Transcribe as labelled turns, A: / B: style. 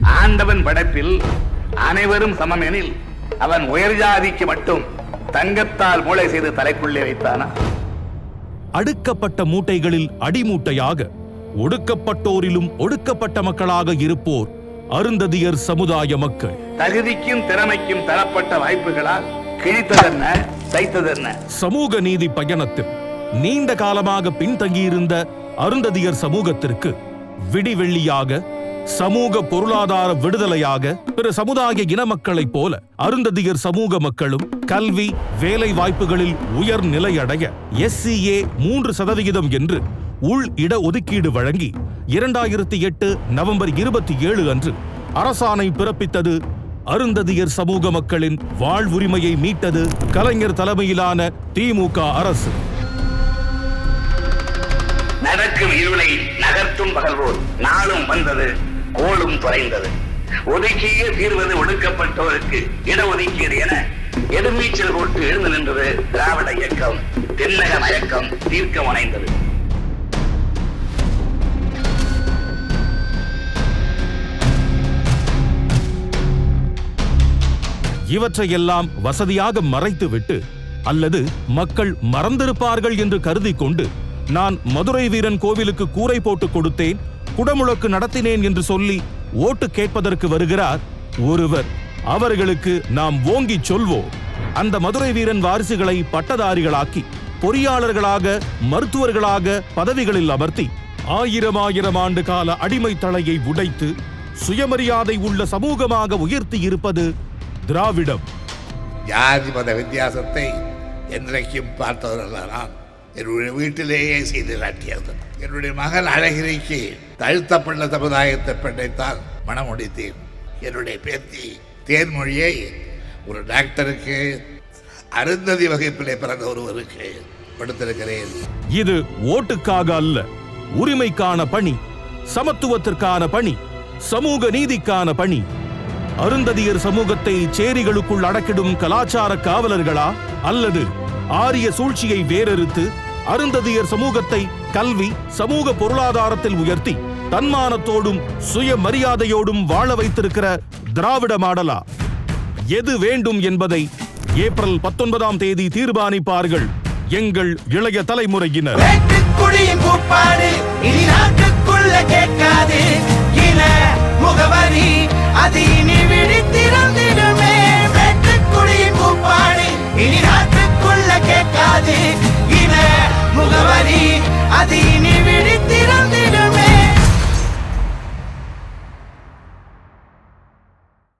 A: ஆண்டவன் படைப்பில் அனைவரும் சமமெனில் அவன் உயர் ஜாதிக்கு மட்டும் தங்கத்தால் மூளை செய்து தலைக்குள்ளே வைத்தானா?
B: அடுக்கப்பட்ட மூட்டைகளில் அடிமூட்டையாக ஒடுக்கப்பட்டோரிலும் ஒடுக்கப்பட்ட மக்களாக இருப்போர் அருந்ததியர் சமுதாய மக்கள்.
A: தகுதிக்கும் திறமைக்கும் தரப்பட்ட வாய்ப்புகளால் கிழித்ததென்ன தைத்ததென்ன?
B: சமூக நீதி பயணத்தில் நீண்ட காலமாக பின்தங்கியிருந்த அருந்ததியர் சமூகத்திற்கு விடிவெள்ளியாக சமூக பொருளாதார விடுதலையாக பிற சமுதாய இன மக்களைப் போல அருந்ததியர் சமூக மக்களும் கல்வி வேலை வாய்ப்புகளில் உயர் நிலையடைய எஸ்சிஏ மூன்று சதவிகிதம் என்று உள் இட ஒதுக்கீடு வழங்கி இரண்டாயிரத்தி எட்டு நவம்பர் இருபத்தி ஏழு அன்று அரசாணை பிறப்பித்தது. அருந்ததியர் சமூக மக்களின் வாழ்வுரிமையை மீட்டது கலைஞர் தலைமையிலான திமுக அரசு.
A: நடக்கும் இருளை நகர்த்தும் பகல்வோர் நாளும் வந்தது கோளும் தொலைந்தது. ஒதுக்கியே தீர்வது ஒடுக்கப்பட்டோருக்கு இடஒதுக்கீடு என எதிர்நீச்சல் போட்டு எழுந்து நின்றது திராவிட இயக்கம். தென்னக மயக்கம் தீர்க்கம் அடைந்தது
B: இவற்றையெல்லாம் வசதியாக மறைத்துவிட்டு அல்லது மக்கள் மறந்திருப்பார்கள் என்று கருதி கொண்டு நான் மதுரை வீரன் கோவிலுக்கு கூரை போட்டு கொடுத்தேன். குடமுழக்கு நடத்தினேன் என்று சொல்லி ஓட்டு கேட்பதற்கு வருகிறார் ஒருவர். அவர்களுக்கு நாம் ஓங்கிச் சொல்வோம். அந்த மதுரை வீரன் வாரிசுகளை பட்டதாரிகளாக்கி பொறியாளர்களாக மருத்துவர்களாக பதவிகளில் அமர்த்தி ஆயிரம் ஆயிரம் ஆண்டு கால அடிமை தலையை உடைத்து சுயமரியாதை உள்ள சமூகமாக உயர்த்தி இருப்பது திராவிடம்.
C: ஜாதி மத வித்தியாசத்தை என்றைக்கும் பார்த்தவர்கள் நான் என்னுடைய வீட்டிலேயே செய்து காட்டியது என்னுடைய மகள் அழகிரிக்கு தழுத்தப்பள்ள சமுதாயத்தை பெண்ணைத்தான் மனம் முடித்தேன் என்னுடைய பேத்தி தேன்மொழியை ஒரு டாக்டருக்கு அருந்ததி வகுப்பிலே பிறந்த ஒருவருக்கு கொடுத்திருக்கிறேன்.
B: இது ஓட்டுக்காக அல்ல உரிமைக்கான பணி சமத்துவத்திற்கான பணி சமூக நீதிக்கான பணி. அருந்ததியர் சமூகத்தை சேரிகளுக்குள் அடக்கிடும் கலாச்சார காவலர்களா அல்லது ஆரிய சூழ்ச்சியை வேறறுத்து அருந்ததியர் சமூகத்தை கல்வி சமூக பொருளாதாரத்தில் உயர்த்தி தன்மானத்தோடும் சுய மரியாதையோடும் வாழ வைத்திருக்கிற திராவிட மாடலா? எது வேண்டும் என்பதை ஏப்ரல் பத்தொன்பதாம் தேதி தீர்மானிப்பார்கள் எங்கள் இளைய தலைமுறையினர்.
D: கேட்காது. முகவரி அது கேட்காது. இன முகவரி அது இனி விழித்திறந்திடுமே